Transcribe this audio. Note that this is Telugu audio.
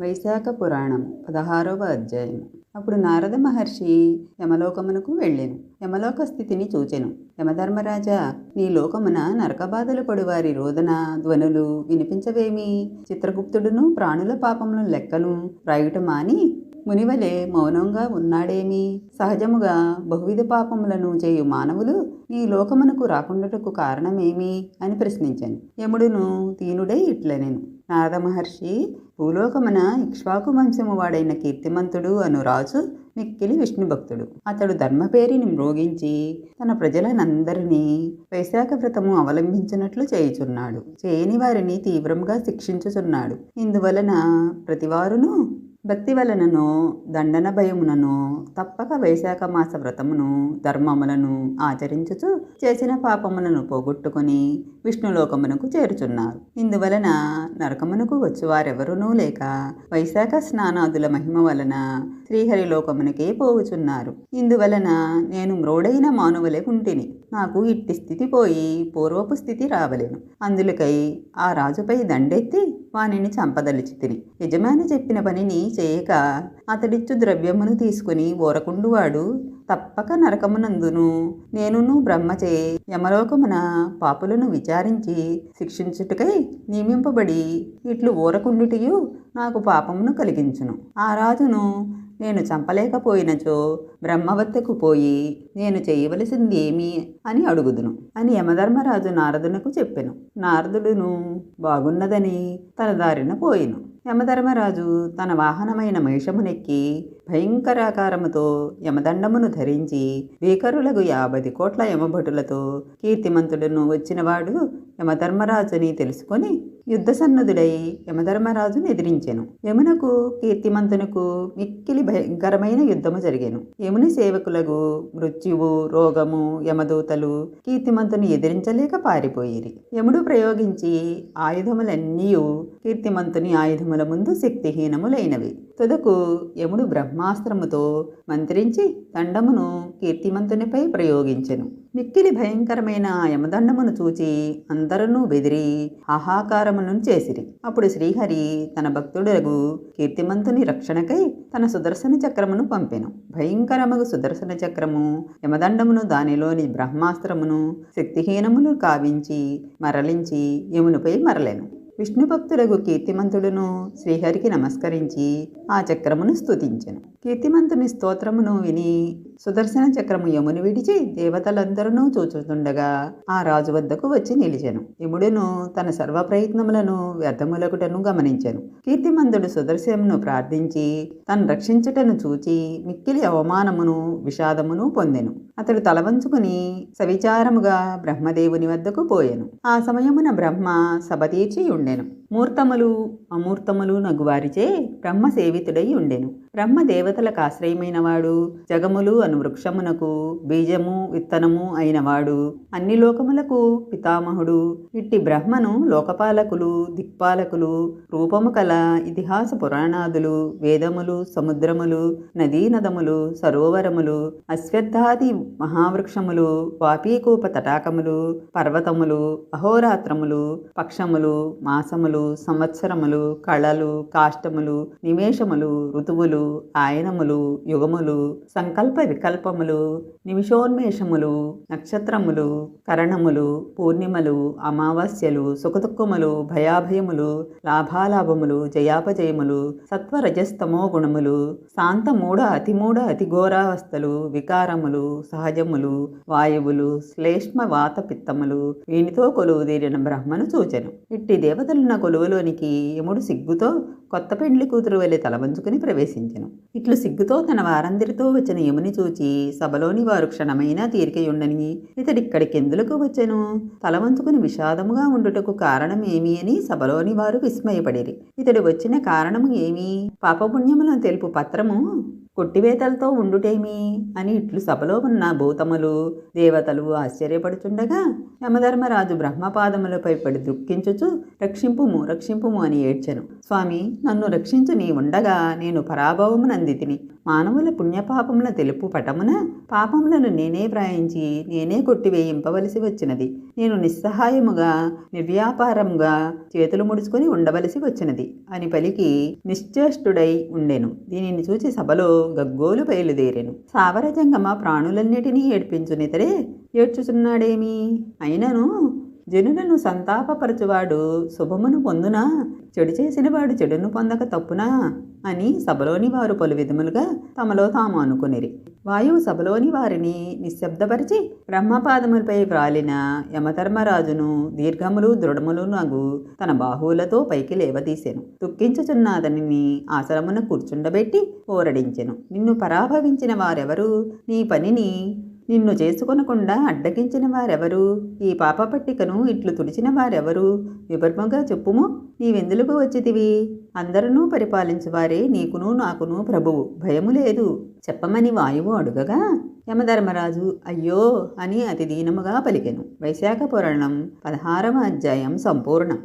వైశాఖ పురాణం పదహారవ అధ్యాయం. అప్పుడు నారద మహర్షి యమలోకమునకు వెళ్ళెను. యమలోక స్థితిని చూచెను. యమధర్మరాజా నీ లోకమున నరకబాధలు పడువారి రోదన ధ్వనులు వినిపించవేమి? చిత్రగుప్తుడును ప్రాణుల పాపమును లెక్కను రాయుట మాని మునివలే మౌనంగా ఉన్నాడేమి? సహజముగా బహువిధ పాపములను చేయు మానవులు ఈ లోకమునకు రాకుండాటకు కారణమేమి? అని ప్రశ్నించాను. యముడును దీనుడై ఇట్లనెను. నారద మహర్షి భూలోకమున ఇక్ష్వాకు వంశము వాడైన కీర్తిమంతుడు అను రాజు మిక్కిలి విష్ణు భక్తుడు. అతడు ధర్మపేరిని మ్రోగించి తన ప్రజలనందరినీ వైశాఖ వ్రతము అవలంబించినట్లు చేయుచున్నాడు. చేయని వారిని తీవ్రంగా శిక్షించుచున్నాడు. ఇందువలన ప్రతివారును భక్తి వలనను దండన భయమునను తప్పక వైశాఖ మాస వ్రతమును ధర్మములను ఆచరించుచు చేసిన పాపములను పోగొట్టుకొని విష్ణులోకమునకు చేరుచున్నారు. ఇందువలన నరకమునకు వచ్చువారెవరునూ లేక వైశాఖ స్నానాదుల మహిమ వలన శ్రీహరిలోకమునకే పోవుచున్నారు. ఇందువలన నేను మ్రోడైన మానవులే కుంటిని నాకు ఇట్టి స్థితి పోయి పూర్వపు స్థితి రావలేను. అందులకై ఆ రాజుపై దండెత్తి వానిని చంపదలిచితిని యజమాని చెప్పిన పనిని చేయక అతడిచ్చు ద్రవ్యమును తీసుకుని ఓరకుండువాడు తప్పక నరకమునందును. నేనును బ్రహ్మచే యమలోకమున పాపులను విచారించి శిక్షించుటకై నియమింపబడి ఇట్లు ఊరకుండుటియు నాకు పాపమును కలిగించును. ఆ రాజును నేను చంపలేకపోయినచో బ్రహ్మవత్తకు పోయి నేను చేయవలసింది ఏమి అని అడుగుదును. అని యమధర్మరాజు నారదునకు చెప్పెను. నారదుడును బాగున్నదని తన దారిన పోయిను. యమధర్మరాజు తన వాహనమైన మహిషమునెక్కి భయంకరాకారముతో యమదండమును ధరించి భీకరులకు యాభై కోట్ల యమభటులతో కీర్తిమంతుడును వచ్చినవాడు యమధర్మరాజుని తెలుసుకొని యుద్ధ సన్నదుడై యమధర్మరాజును ఎదిరించెను. యమునకు కీర్తిమంతునకు మిక్కిలి భయంకరమైన యుద్ధము జరిగెను. యముని సేవకులకు మృత్యువు రోగము యమదూతలు కీర్తిమంతుని ఎదిరించలేక పారిపోయిరి. యముడు ప్రయోగించి ఆయుధములన్నీ కీర్తిమంతుని ఆయుధముల ముందు శక్తిహీనములైనవి. తుదకు యముడు బ్రహ్మాస్త్రముతో మంత్రించి దండమును కీర్తిమంతునిపై ప్రయోగించెను. మిక్కిలి భయంకరమైన ఆ యమదండమును చూచి అందరూ బెదిరి ఆహాకారములను చేసిరి. అప్పుడు శ్రీహరి తన భక్తుడగు కీర్తిమంతుని రక్షణకై తన సుదర్శన చక్రమును పంపెను. భయంకరముగు సుదర్శన చక్రము యమదండమును దానిలోని బ్రహ్మాస్త్రమును శక్తిహీనమును కావించి మరలించి యమునిపై మరలెను. విష్ణు భక్తులకు కీర్తిమంతుడును శ్రీహరికి నమస్కరించి ఆ చక్రమును స్తుతించెను. కీర్తిమంతుని స్తోత్రమును విని సుదర్శన చక్రము యముని విడిచి దేవతలందరూ చూచుతుండగా ఆ రాజు వద్దకు వచ్చి నిలిచెను. యముడును తన సర్వ ప్రయత్నములను వ్యర్థములకుటను గమనించెను. కీర్తిమంతుడు సుదర్శనమును ప్రార్థించి తను రక్షించుటను చూచి మిక్కిలి అవమానమును విషాదమును పొందెను. అతడు తలవంచుకుని సవిచారముగా బ్రహ్మదేవుని వద్దకు పోయెను. ఆ సమయమున బ్రహ్మ సభ తీర్చి ఉండెను. మూర్తములు అమూర్తములు నగువారిచే బ్రహ్మ సేవితుడై ఉండెను. బ్రహ్మ దేవతలకు ఆశ్రయమైనవాడు జగములు అను వృక్షమునకు బీజము విత్తనము అయినవాడు అన్ని లోకములకు పితామహుడు. ఇట్టి బ్రహ్మను లోకపాలకులు దిక్పాలకులు రూపము కల ఇతిహాస పురాణాదులు వేదములు సముద్రములు నదీనదములు సరోవరములు అశ్వత్థాది మహావృక్షములు వాపీకూప తటాకములు పర్వతములు అహోరాత్రములు పక్షములు మాసములు సంవత్సరములు కళలు కాష్టములు నిమేషములు ఋతువులు ఆయనములు యుగములు సంకల్ప వికల్పములు నిమిషోన్మేషములు నక్షత్రములు కరణములు పూర్ణిమలు అమావాస్యలు సుఖదుఖములు భయాభయములు లాభాలాభములు జయాపజయములు సత్వరజస్తమో గుణములు శాంతమూఢ అతిమూఢ అతిఘోరావస్థలు వికారములు సహజములు వాయువులు శ్లేష్మ వాత పిత్తములు వీనితో కొలువుదీరిన బ్రహ్మను సూచన ఇట్టి దేవతలున్న కొలువులోనికి యముడు సిగ్గుతో కొత్త పెండ్లి కూతురు వెళ్ళి తలవంచుకుని ప్రవేశించెను. ఇట్లు సిగ్గుతో తన వారందరితో వచ్చిన యముని చూచి సభలోని వారు క్షణమైనా తీరికయుండని ఇతడిక్కడికెందులకు వచ్చెను? తలవంచుకుని విషాదముగా ఉండుటకు కారణం ఏమి అని సభలోని వారు విస్మయపడిరి. ఇతడు వచ్చిన కారణము ఏమి? పాపపుణ్యములను తెలుపు పత్రము? కొట్టివేతలతో ఉండుటేమి? అని ఇట్లు సభలో ఉన్న భూతములు దేవతలు ఆశ్చర్యపడుచుండగా యమధర్మరాజు బ్రహ్మపాదములపై పడి దుఃఖించుచు రక్షింపుము రక్షింపుము అని ఏడ్చెను. స్వామి నన్ను రక్షించు నీ ఉండగా నేను పరాభవమునందితిని మానవుల పుణ్యపాపముల తెలుపు పటమున పాపములను నేనే ప్రాయించి నేనే కొట్టివేయింపవలసి వచ్చినది. నేను నిస్సహాయముగా నిర్వ్యాపారముగా చేతులు ముడుచుకొని ఉండవలసి వచ్చినది అని పలికి నిశ్చేష్టుడై ఉండెను. దీనిని చూచి సభలో గగ్గోలు బయలుదేరెను. సావరజంగమ ప్రాణులన్నిటినీ ఏడ్పించునితరే ఏడ్చుచున్నాడేమి? అయినను జనులను సంతాపపరచువాడు శుభమును పొందునా? చెడు చేసినవాడు చెడును పొందక తప్పునా? అని సభలోని వారు పలు విధములుగా తమలో తాము అనుకునిరి. వాయువు సభలోని వారిని నిశ్శబ్దపరిచి బ్రహ్మపాదములపై వ్రాలిన యమధర్మరాజును దీర్ఘములు దృఢములు నగు తన బాహువులతో పైకి లేవదీసెను. దుఃఖించుచున్న అతనిని ఆసనమున కూర్చుండబెట్టి ఓరడించెను నిన్ను పరాభవించిన వారెవరు? నీ పనిని నిన్ను చేసుకొనకుండా అడ్డగించిన వారెవరు? ఈ పాప పట్టికను ఇట్లు తుడిచిన వారెవరు? వివర్మగా చెప్పుము నీవెందులకు వచ్చితివి? అందరూ పరిపాలించువారే నీకును నాకును ప్రభువు. భయము లేదు. చెప్పమని వాయువు అడుగగా యమధర్మరాజు అయ్యో అని అతి దీనముగా పలికెను. వైశాఖ పురాణం పదహారవ అధ్యాయం సంపూర్ణం.